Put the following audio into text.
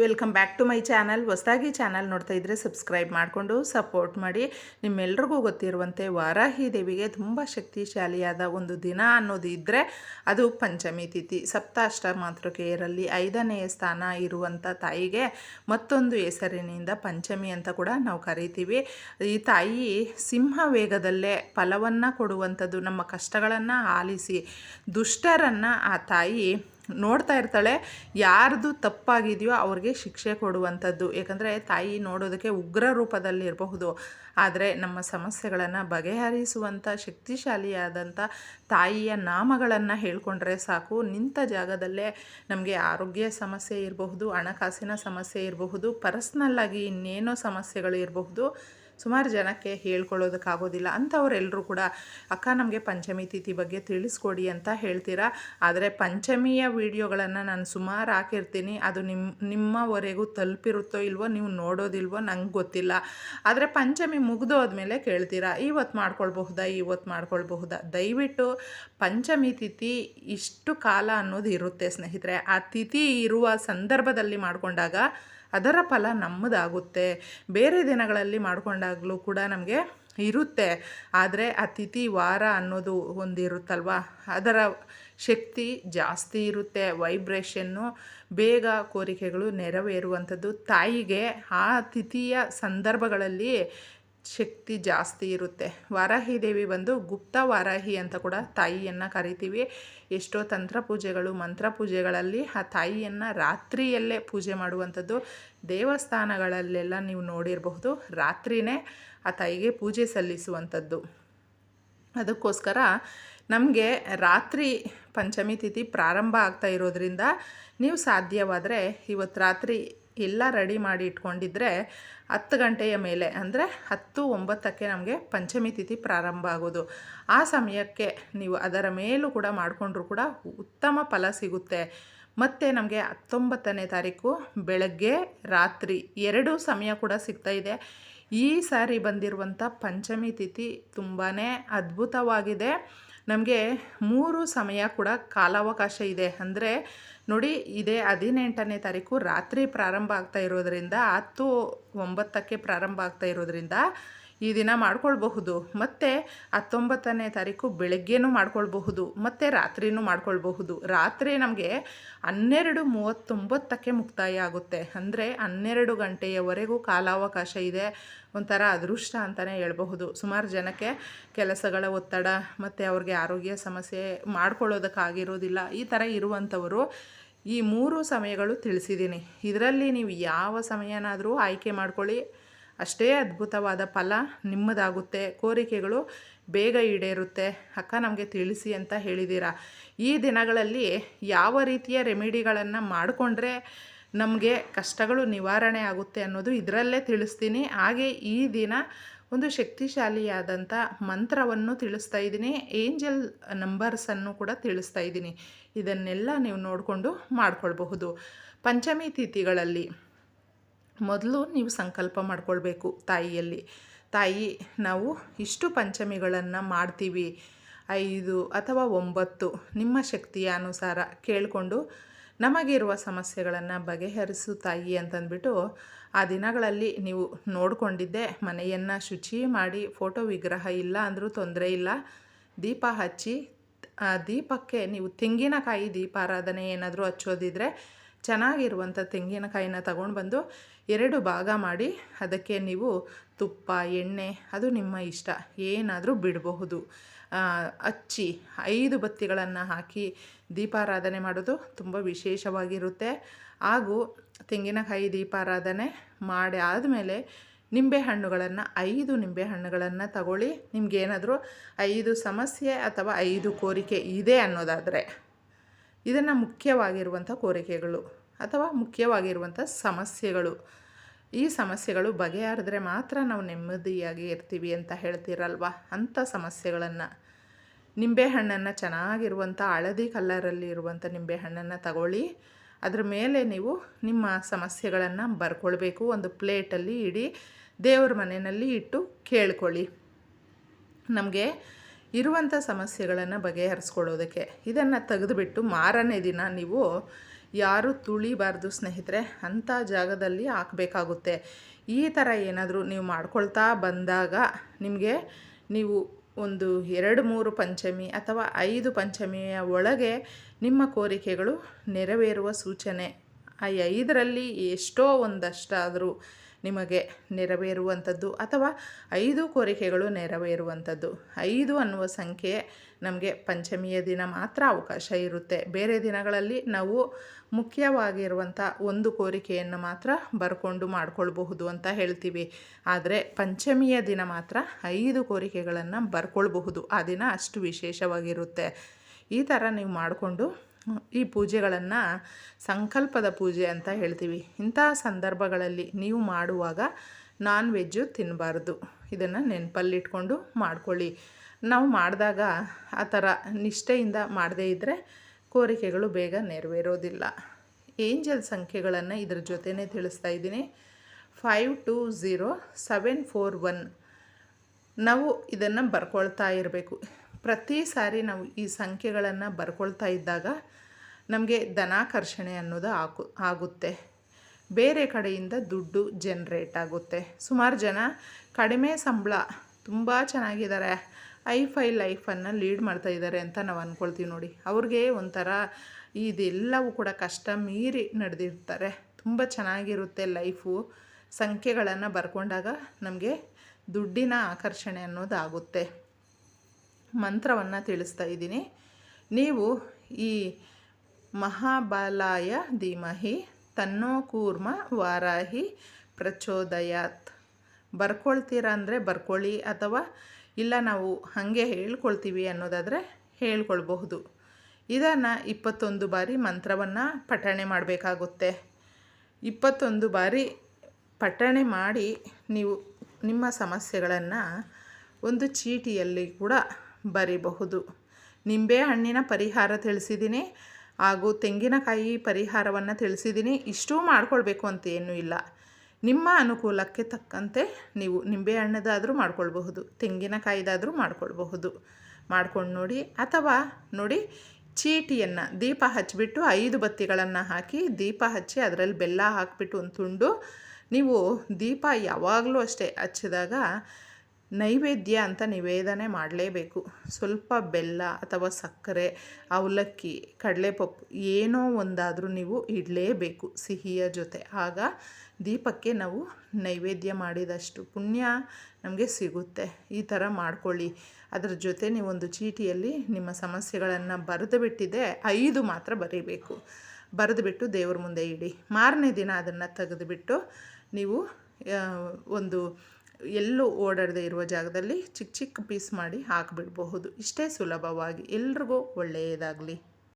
Welcome back to my channel. ಹೊಸದಾಗಿ channel ನೋಡ್ತಾ ಇದ್ದರೆ ಸಬ್ಸ್ಕ್ರೈಬ್ ಮಾಡಿಕೊಂಡು ಸಪೋರ್ಟ್ ಮಾಡಿ. ನಿಮ್ಮೆಲ್ರಿಗೂ ಗೊತ್ತಿರುವಂತೆ ವಾರಾಹಿ ದೇವಿಗೆ ತುಂಬ ಶಕ್ತಿಶಾಲಿಯಾದ ಒಂದು ದಿನ ಅನ್ನೋದು ಇದ್ದರೆ ಅದು ಪಂಚಮಿ ತಿಥಿ. ಸಪ್ತಾಷ್ಟ ಮಾತೃಕೆಯರಲ್ಲಿ ಐದನೆಯ ಸ್ಥಾನ ಇರುವಂಥ ತಾಯಿಗೆ ಮತ್ತೊಂದು ಹೆಸರಿನಿಂದ ಪಂಚಮಿ ಅಂತ ಕೂಡ ನಾವು ಕರಿತೀವಿ. ಈ ತಾಯಿ ಸಿಂಹ ವೇಗದಲ್ಲೇ ಫಲವನ್ನು ಕೊಡುವಂಥದ್ದು, ನಮ್ಮ ಕಷ್ಟಗಳನ್ನು ಆಲಿಸಿ ದುಷ್ಟರನ್ನು ಆ ತಾಯಿ ನೋಡ್ತಾ ಇರ್ತಾಳೆ, ಯಾರ್ದು ತಪ್ಪಾಗಿದೆಯೋ ಅವ್ರಿಗೆ ಶಿಕ್ಷೆ ಕೊಡುವಂಥದ್ದು. ಯಾಕಂದರೆ ತಾಯಿ ನೋಡೋದಕ್ಕೆ ಉಗ್ರ ರೂಪದಲ್ಲಿ ಇರಬಹುದು. ಆದರೆ ನಮ್ಮ ಸಮಸ್ಯೆಗಳನ್ನು ಬಗೆಹರಿಸುವಂಥ ಶಕ್ತಿಶಾಲಿಯಾದಂಥ ತಾಯಿಯ ನಾಮಗಳನ್ನು ಹೇಳ್ಕೊಂಡ್ರೆ ಸಾಕು. ನಿಂತ ಜಾಗದಲ್ಲೇ ನಮಗೆ ಆರೋಗ್ಯ ಸಮಸ್ಯೆ ಇರಬಹುದು, ಹಣಕಾಸಿನ ಸಮಸ್ಯೆ ಇರಬಹುದು ಪರ್ಸ್ನಲ್ಲಾಗಿ ಇನ್ನೇನೋ ಸಮಸ್ಯೆಗಳು ಇರಬಹುದು. ಸುಮಾರು ಜನಕ್ಕೆ ಹೇಳ್ಕೊಳ್ಳೋದಕ್ಕಾಗೋದಿಲ್ಲ. ಅಂಥವರೆಲ್ಲರೂ ಕೂಡ, ಅಕ್ಕ, ನಮಗೆ ಪಂಚಮಿ ತಿಥಿ ಬಗ್ಗೆ ತಿಳಿಸ್ಕೊಡಿ ಅಂತ ಹೇಳ್ತೀರಾ? ಆದರೆ ಪಂಚಮಿಯ ವಿಡಿಯೋಗಳನ್ನು ನಾನು ಸುಮಾರು ಹಾಕಿರ್ತೀನಿ. ಅದು ನಿಮ್ಮ ನಿಮ್ಮವರೆಗೂ ತಲುಪಿರುತ್ತೋ ಇಲ್ವೋ, ನೀವು ನೋಡೋದಿಲ್ವೋ, ನಂಗೆ ಗೊತ್ತಿಲ್ಲ. ಆದರೆ ಪಂಚಮಿ ಮುಗಿದೋದ್ಮೇಲೆ ಕೇಳ್ತೀರಾ? ಇವತ್ತು ಮಾಡ್ಕೊಳ್ಬಹುದಾ? ಇವತ್ತು ಮಾಡ್ಕೊಳ್ಬಹುದಾ? ದಯವಿಟ್ಟು ಪಂಚಮಿ ತಿಥಿ ಇಷ್ಟು ಕಾಲ ಅನ್ನೋದು ಇರುತ್ತೆ ಸ್ನೇಹಿತರೆ. ಆ ತಿಥಿ ಇರುವ ಸಂದರ್ಭದಲ್ಲಿ ಮಾಡಿಕೊಂಡಾಗ ಅದರ ಫಲ ನಮ್ಮದಾಗುತ್ತೆ. ಬೇರೆ ದಿನಗಳಲ್ಲಿ ಮಾಡಿಕೊಂಡಾಗಲೂ ಕೂಡ ನಮಗೆ ಇರುತ್ತೆ. ಆದರೆ ಆ ತಿಥಿ ವಾರ ಅನ್ನೋದು ಒಂದಿರುತ್ತಲ್ವ? ಅದರ ಶಕ್ತಿ ಜಾಸ್ತಿ ಇರುತ್ತೆ. ವೈಬ್ರೇಷನ್ನು ಬೇಗ ಕೋರಿಕೆಗಳು ನೆರವೇರುವಂಥದ್ದು ತಾಯಿಗೆ. ಆ ತಿಥಿಯ ಸಂದರ್ಭಗಳಲ್ಲಿ ಶಕ್ತಿ ಜಾಸ್ತಿ ಇರುತ್ತೆ. ವಾರಾಹಿ ದೇವಿ ಬಂದು ಗುಪ್ತ ವಾರಾಹಿ ಅಂತ ಕೂಡ ತಾಯಿಯನ್ನು ಕರಿತೀವಿ. ಎಷ್ಟೋ ತಂತ್ರ ಪೂಜೆಗಳು, ಮಂತ್ರ ಪೂಜೆಗಳಲ್ಲಿ ಆ ತಾಯಿಯನ್ನು ರಾತ್ರಿಯಲ್ಲೇ ಪೂಜೆ ಮಾಡುವಂಥದ್ದು. ದೇವಸ್ಥಾನಗಳಲ್ಲೆಲ್ಲ ನೀವು ನೋಡಿರಬಹುದು. ರಾತ್ರಿಯೇ ಆ ತಾಯಿಗೆ ಪೂಜೆ ಸಲ್ಲಿಸುವಂಥದ್ದು. ಅದಕ್ಕೋಸ್ಕರ ನಮಗೆ ರಾತ್ರಿ ಪಂಚಮಿ ತಿಥಿ ಪ್ರಾರಂಭ ಆಗ್ತಾ ಇರೋದ್ರಿಂದ ನೀವು ಸಾಧ್ಯವಾದರೆ ಇವತ್ತು ರಾತ್ರಿ ಎಲ್ಲ ರೆಡಿ ಮಾಡಿ ಇಟ್ಕೊಂಡಿದ್ರೆ ಹತ್ತು ಗಂಟೆಯ ಮೇಲೆ, ಅಂದರೆ ಹತ್ತು ಒಂಬತ್ತಕ್ಕೆ ನಮಗೆ ಪಂಚಮಿ ತಿಥಿ ಪ್ರಾರಂಭ ಆಗೋದು. ಆ ಸಮಯಕ್ಕೆ ನೀವು ಅದರ ಮೇಲೂ ಕೂಡ ಮಾಡಿಕೊಂಡ್ರೂ ಕೂಡ ಉತ್ತಮ ಫಲ ಸಿಗುತ್ತೆ. ಮತ್ತು ನಮಗೆ ಹತ್ತೊಂಬತ್ತನೇ ತಾರೀಕು ಬೆಳಗ್ಗೆ ರಾತ್ರಿ ಎರಡೂ ಸಮಯ ಕೂಡ ಸಿಗ್ತಾ ಇದೆ. ಈ ಸಾರಿ ಬಂದಿರುವಂಥ ಪಂಚಮಿ ತಿಥಿ ತುಂಬಾ ಅದ್ಭುತವಾಗಿದೆ. ನಮಗೆ ಮೂರು ಸಮಯ ಕೂಡ ಕಾಲಾವಕಾಶ ಇದೆ. ಅಂದರೆ ನೋಡಿ, ಇದೇ ಹದಿನೆಂಟನೇ ತಾರೀಕು ರಾತ್ರಿ ಪ್ರಾರಂಭ ಆಗ್ತಾ ಇರೋದರಿಂದ ಹತ್ತು ಒಂಬತ್ತಕ್ಕೆ ಪ್ರಾರಂಭ ಆಗ್ತಾ ಇರೋದ್ರಿಂದ ಈ ದಿನ ಮಾಡ್ಕೊಳ್ಬಹುದು. ಮತ್ತು ಹತ್ತೊಂಬತ್ತನೇ ತಾರೀಕು ಬೆಳಗ್ಗೆನೂ ಮಾಡ್ಕೊಳ್ಬಹುದು. ಮತ್ತು ರಾತ್ರಿನೂ ಮಾಡ್ಕೊಳ್ಬಹುದು. ರಾತ್ರಿ ನಮಗೆ ಹನ್ನೆರಡು ಮೂವತ್ತೊಂಬತ್ತಕ್ಕೆ ಮುಕ್ತಾಯ ಆಗುತ್ತೆ. ಅಂದರೆ ಹನ್ನೆರಡು ಗಂಟೆಯವರೆಗೂ ಕಾಲಾವಕಾಶ ಇದೆ. ಒಂಥರ ಅದೃಷ್ಟ ಅಂತಲೇ ಹೇಳಬಹುದು. ಸುಮಾರು ಜನಕ್ಕೆ ಕೆಲಸಗಳ ಒತ್ತಡ ಮತ್ತು ಅವ್ರಿಗೆ ಆರೋಗ್ಯ ಸಮಸ್ಯೆ ಮಾಡ್ಕೊಳ್ಳೋದಕ್ಕಾಗಿರೋದಿಲ್ಲ. ಈ ಥರ ಇರುವಂಥವರು ಈ ಮೂರು ಸಮಯಗಳು ತಿಳಿಸಿದ್ದೀನಿ. ಇದರಲ್ಲಿ ನೀವು ಯಾವ ಸಮಯನಾದರೂ ಆಯ್ಕೆ ಮಾಡ್ಕೊಳ್ಳಿ. ಅಷ್ಟೇ ಅದ್ಭುತವಾದ ಫಲ ನಿಮ್ಮದಾಗುತ್ತೆ. ಕೋರಿಕೆಗಳು ಬೇಗ ಈಡೇರುತ್ತೆ. ಅಕ್ಕ, ನಮಗೆ ತಿಳಿಸಿ ಅಂತ ಹೇಳಿದ್ದೀರಾ ಈ ದಿನಗಳಲ್ಲಿ ಯಾವ ರೀತಿಯ ರೆಮಿಡಿಗಳನ್ನು ಮಾಡಿಕೊಂಡ್ರೆ ನಮಗೆ ಕಷ್ಟಗಳು ನಿವಾರಣೆ ಆಗುತ್ತೆ ಅನ್ನೋದು ಇದರಲ್ಲೇ ತಿಳಿಸ್ತೀನಿ. ಹಾಗೆ ಈ ದಿನ ಒಂದು ಶಕ್ತಿಶಾಲಿಯಾದಂಥ ಮಂತ್ರವನ್ನು ತಿಳಿಸ್ತಾ ಇದ್ದೀನಿ. ಏಂಜಲ್ ನಂಬರ್ಸನ್ನು ಕೂಡ ತಿಳಿಸ್ತಾ ಇದ್ದೀನಿ. ಇದನ್ನೆಲ್ಲ ನೀವು ನೋಡಿಕೊಂಡು ಮಾಡಿಕೊಳ್ಬಹುದು. ಪಂಚಮಿ ತಿಥಿಗಳಲ್ಲಿ ಮೊದಲು ನೀವು ಸಂಕಲ್ಪ ಮಾಡ್ಕೊಳ್ಬೇಕು ತಾಯಿಯಲ್ಲಿ. ತಾಯಿ, ನಾವು ಇಷ್ಟು ಪಂಚಮಿಗಳನ್ನು ಮಾಡ್ತೀವಿ. ಐದು ಅಥವಾ ಒಂಬತ್ತು ನಿಮ್ಮ ಶಕ್ತಿಯ ಅನುಸಾರ ಕೇಳಿಕೊಂಡು ನಮಗಿರುವ ಸಮಸ್ಯೆಗಳನ್ನು ಬಗೆಹರಿಸು ತಾಯಿ ಅಂತಂದ್ಬಿಟ್ಟು ಆ ದಿನಗಳಲ್ಲಿ ನೀವು ನೋಡಿಕೊಂಡಿದ್ದೆ ಮನೆಯನ್ನು ಶುಚಿ ಮಾಡಿ ಫೋಟೋ ವಿಗ್ರಹ ಇಲ್ಲ ಅಂದರೂ ತೊಂದರೆ ಇಲ್ಲ. ದೀಪ ಹಚ್ಚಿ, ಆ ದೀಪಕ್ಕೆ ನೀವು ತೆಂಗಿನಕಾಯಿ ದೀಪಾರಾಧನೆ ಏನಾದರೂ ಹಚ್ಚೋದಿದ್ರೆ ಚೆನ್ನಾಗಿರುವಂಥ ತೆಂಗಿನಕಾಯಿನ ತಗೊಂಡು ಬಂದು ಎರಡು ಭಾಗ ಮಾಡಿ ಅದಕ್ಕೆ ನೀವು ತುಪ್ಪ, ಎಣ್ಣೆ, ಅದು ನಿಮ್ಮ ಇಷ್ಟ. ಏನಾದರೂ ಬಿಡಬಹುದು. ಹಚ್ಚಿ ಐದು ಬತ್ತಿಗಳನ್ನು ಹಾಕಿ ದೀಪಾರಾಧನೆ ಮಾಡೋದು ತುಂಬ ವಿಶೇಷವಾಗಿರುತ್ತೆ. ಹಾಗೂ ತೆಂಗಿನಕಾಯಿ ದೀಪಾರಾಧನೆ ಮಾಡಿ ಆದಮೇಲೆ ನಿಂಬೆ ಹಣ್ಣುಗಳನ್ನು, ಐದು ನಿಂಬೆ ಹಣ್ಣುಗಳನ್ನು ತಗೊಳ್ಳಿ. ನಿಮಗೇನಾದರೂ ಐದು ಸಮಸ್ಯೆ ಅಥವಾ ಐದು ಕೋರಿಕೆ ಇದೆ ಅನ್ನೋದಾದರೆ ಇದನ್ನು ಮುಖ್ಯವಾಗಿರುವಂಥ ಕೋರಿಕೆಗಳು. ಅಥವಾ ಮುಖ್ಯವಾಗಿರುವಂಥ ಸಮಸ್ಯೆಗಳು. ಈ ಸಮಸ್ಯೆಗಳು ಬಗೆಹರಿದ್ರೆ ಮಾತ್ರ ನಾವು ನೆಮ್ಮದಿಯಾಗಿ ಇರ್ತೀವಿ ಅಂತ ಹೇಳ್ತೀರಲ್ವ? ಅಂಥ ಸಮಸ್ಯೆಗಳನ್ನು. ನಿಂಬೆಹಣ್ಣನ್ನು ಚೆನ್ನಾಗಿರುವಂಥ ಹಳದಿ ಕಲ್ಲರಲ್ಲಿ ಇರುವಂಥ ನಿಂಬೆಹಣ್ಣನ್ನು ತಗೊಳ್ಳಿ. ಅದರ ಮೇಲೆ ನೀವು ನಿಮ್ಮ ಸಮಸ್ಯೆಗಳನ್ನು ಬರ್ಕೊಳ್ಬೇಕು. ಒಂದು ಪ್ಲೇಟಲ್ಲಿ ಇಡಿ, ದೇವ್ರ ಮನೆಯಲ್ಲಿ ಇಟ್ಟು ಕೇಳ್ಕೊಳ್ಳಿ. ನಮಗೆ ಇರುವಂಥ ಸಮಸ್ಯೆಗಳನ್ನು ಬಗೆಹರಿಸ್ಕೊಳ್ಳೋದಕ್ಕೆ. ಇದನ್ನು ತೆಗೆದುಬಿಟ್ಟು ಮಾರನೇ ದಿನ ನೀವು ಯಾರು ತುಳಿಬಾರ್ದು ಸ್ನೇಹಿತರೆ, ಅಂಥ ಜಾಗದಲ್ಲಿ ಹಾಕಬೇಕಾಗುತ್ತೆ. ಈ ಥರ ಏನಾದರೂ ನೀವು ಮಾಡ್ಕೊಳ್ತಾ ಬಂದಾಗ ನಿಮಗೆ ನೀವು ಒಂದು ಎರಡು ಮೂರು ಪಂಚಮಿ ಅಥವಾ ಐದು ಪಂಚಮಿಯ ಒಳಗೆ ನಿಮ್ಮ ಕೋರಿಕೆಗಳು ನೆರವೇರುವ ಸೂಚನೆ. ಆ ಐದರಲ್ಲಿ ಎಷ್ಟೋ ಒಂದಷ್ಟಾದರೂ ನಿಮಗೆ ನೆರವೇರುವಂಥದ್ದು ಅಥವಾ ಐದು ಕೋರಿಕೆಗಳು ನೆರವೇರುವಂಥದ್ದು. ಐದು ಅನ್ನುವ ಸಂಖ್ಯೆ ನಮಗೆ ಪಂಚಮಿಯ ದಿನ ಮಾತ್ರ ಅವಕಾಶ ಇರುತ್ತೆ. ಬೇರೆ ದಿನಗಳಲ್ಲಿ ನಾವು ಮುಖ್ಯವಾಗಿರುವಂಥ ಒಂದು ಕೋರಿಕೆಯನ್ನು ಮಾತ್ರ ಬರ್ಕೊಂಡು ಮಾಡ್ಕೊಳ್ಬಹುದು ಅಂತ ಹೇಳ್ತೀವಿ. ಆದರೆ ಪಂಚಮಿಯ ದಿನ ಮಾತ್ರ ಐದು ಕೋರಿಕೆಗಳನ್ನು ಬರ್ಕೊಳ್ಬಹುದು. ಆ ದಿನ ಅಷ್ಟು ವಿಶೇಷವಾಗಿರುತ್ತೆ. ಈ ಥರ ನೀವು ಮಾಡಿಕೊಂಡು ಈ ಪೂಜೆಗಳನ್ನು ಸಂಕಲ್ಪದ ಪೂಜೆ ಅಂತ ಹೇಳ್ತೀವಿ. ಇಂಥ ಸಂದರ್ಭಗಳಲ್ಲಿ ನೀವು ಮಾಡುವಾಗ ನಾನ್ ವೆಜ್ಜು ತಿನ್ನಬಾರ್ದು ಇದನ್ನು ನೆನಪಲ್ಲಿಟ್ಕೊಂಡು ಮಾಡ್ಕೊಳ್ಳಿ. ನಾವು ಮಾಡಿದಾಗ ಆ ಥರ ನಿಷ್ಠೆಯಿಂದ ಮಾಡದೇ ಇದ್ದರೆ ಕೋರಿಕೆಗಳು ಬೇಗ ನೆರವೇರೋದಿಲ್ಲ. ಏಂಜಲ್ ಸಂಖ್ಯೆಗಳನ್ನು ಇದ್ರ ಜೊತೆನೇ ತಿಳಿಸ್ತಾ ಇದ್ದೀನಿ. Five two zero seven four one ನಾವು ಇದನ್ನು ಬರ್ಕೊಳ್ತಾ ಇರಬೇಕು. ಪ್ರತಿ ಸಾರಿ ನಾವು ಈ ಸಂಖ್ಯೆಗಳನ್ನು ಬರ್ಕೊಳ್ತಾ ಇದ್ದಾಗ ನಮಗೆ ಧನಾಕರ್ಷಣೆ ಅನ್ನೋದು ಆಗುತ್ತೆ. ಬೇರೆ ಕಡೆಯಿಂದ ದುಡ್ಡು ಜನ್ರೇಟ್ ಆಗುತ್ತೆ. ಸುಮಾರು ಜನ ಕಡಿಮೆ ಸಂಬಳ, ತುಂಬ ಚೆನ್ನಾಗಿದ್ದಾರೆ ಐ ಫೈ ಲೈಫನ್ನು ಲೀಡ್ ಮಾಡ್ತಾ ಇದ್ದಾರೆ ಅಂತ ನಾವು ಅಂದ್ಕೊಳ್ತೀವಿ ನೋಡಿ. ಅವ್ರಿಗೆ ಒಂಥರ ಇದೆಲ್ಲವೂ ಕೂಡ ಕಷ್ಟ ಮೀರಿ ನಡೆದಿರ್ತಾರೆ. ತುಂಬ ಚೆನ್ನಾಗಿರುತ್ತೆ ಲೈಫು. ಸಂಖ್ಯೆಗಳನ್ನು ಬರ್ಕೊಂಡಾಗ ನಮಗೆ ದುಡ್ಡಿನ ಆಕರ್ಷಣೆ ಅನ್ನೋದಾಗುತ್ತೆ. ಮಂತ್ರವನ್ನು ತಿಳಿಸ್ತಾ ಇದ್ದೀನಿ. ನೀವು ಈ ಮಹಾಬಲಾಯ ಧೀಮಹಿ ತನ್ನೋ ಕೂರ್ಮ ವಾರಾಹಿ ಪ್ರಚೋದಯಾತ್. ಬರ್ಕೊಳ್ತೀರಾ ಅಂದರೆ ಬರ್ಕೊಳ್ಳಿ ಅಥವಾ ಇಲ್ಲ ನಾವು ಹಾಗೆ ಹೇಳ್ಕೊಳ್ತೀವಿ ಅನ್ನೋದಾದರೆ ಹೇಳ್ಕೊಳ್ಬಹುದು. ಇದನ್ನು ಇಪ್ಪತ್ತೊಂದು ಬಾರಿ ಮಂತ್ರವನ್ನು ಪಠಣೆ ಮಾಡಬೇಕಾಗುತ್ತೆ. ಇಪ್ಪತ್ತೊಂದು ಬಾರಿ ಪಠಣೆ ಮಾಡಿ ನೀವು ನಿಮ್ಮ ಸಮಸ್ಯೆಗಳನ್ನು ಒಂದು ಚೀಟಿಯಲ್ಲಿ ಕೂಡ ಬರೀಬಹುದು. ನಿಂಬೆ ಹಣ್ಣಿನ ಪರಿಹಾರ ತಿಳಿಸಿದ್ದೀನಿ ಹಾಗೂ ತೆಂಗಿನಕಾಯಿ ಪರಿಹಾರವನ್ನು ತಿಳಿಸಿದ್ದೀನಿ ಇಷ್ಟೂ ಮಾಡ್ಕೊಳ್ಬೇಕು ಅಂತ ಏನೂ ಇಲ್ಲ. ನಿಮ್ಮ ಅನುಕೂಲಕ್ಕೆ ತಕ್ಕಂತೆ ನೀವು ನಿಂಬೆಹಣ್ಣದಾದರೂ ಮಾಡ್ಕೊಳ್ಬಹುದು, ತೆಂಗಿನಕಾಯಿದಾದರೂ ಮಾಡ್ಕೊಳ್ಬಹುದು. ಮಾಡ್ಕೊಂಡು ನೋಡಿ ಅಥವಾ ನೋಡಿ ಚೀಟಿಯನ್ನು ದೀಪ ಹಚ್ಚಿಬಿಟ್ಟು ಐದು ಬತ್ತಿಗಳನ್ನು ಹಾಕಿ ದೀಪ ಹಚ್ಚಿ ಅದರಲ್ಲಿ ಬೆಲ್ಲ ಹಾಕಿಬಿಟ್ಟು ಒಂದು ತುಂಡು ನೀವು ದೀಪ ಯಾವಾಗಲೂ ಅಷ್ಟೇ ಹಚ್ಚಿದಾಗ ನೈವೇದ್ಯ ಅಂತ ನಿವೇದನೆ ಮಾಡಲೇಬೇಕು. ಸ್ವಲ್ಪ ಬೆಲ್ಲ ಅಥವಾ ಸಕ್ಕರೆ, ಅವಲಕ್ಕಿ, ಕಡಲೆಪಪ್ಪು ಏನೋ ಒಂದಾದರೂ ನೀವು ಇಡಲೇಬೇಕು ಸಿಹಿಯ ಜೊತೆ. ಆಗ ದೀಪಕ್ಕೆ ನಾವು ನೈವೇದ್ಯ ಮಾಡಿದಷ್ಟು ಪುಣ್ಯ ನಮಗೆ ಸಿಗುತ್ತೆ. ಈ ಥರ ಮಾಡ್ಕೊಳ್ಳಿ. ಅದರ ಜೊತೆ ನೀವೊಂದು ಚೀಟಿಯಲ್ಲಿ ನಿಮ್ಮ ಸಮಸ್ಯೆಗಳನ್ನು ಬರೆದು ಬಿಟ್ಟಿದೆ ಐದು ಮಾತ್ರ ಬರೀಬೇಕು. ಬರೆದುಬಿಟ್ಟು ದೇವ್ರ ಮುಂದೆ ಇಡಿ. ಮಾರನೇ ದಿನ ಅದನ್ನು ತೆಗೆದುಬಿಟ್ಟು ನೀವು ಒಂದು ಎಲ್ಲೂ ಓಡಾಡದೇ ಇರುವ ಜಾಗದಲ್ಲಿ ಚಿಕ್ಕ ಚಿಕ್ಕ ಪೀಸ್ ಮಾಡಿ ಹಾಕಿಬಿಡಬಹುದು. ಇಷ್ಟೇ ಸುಲಭವಾಗಿ. ಎಲ್ರಿಗೂ ಒಳ್ಳೆಯದಾಗಲಿ.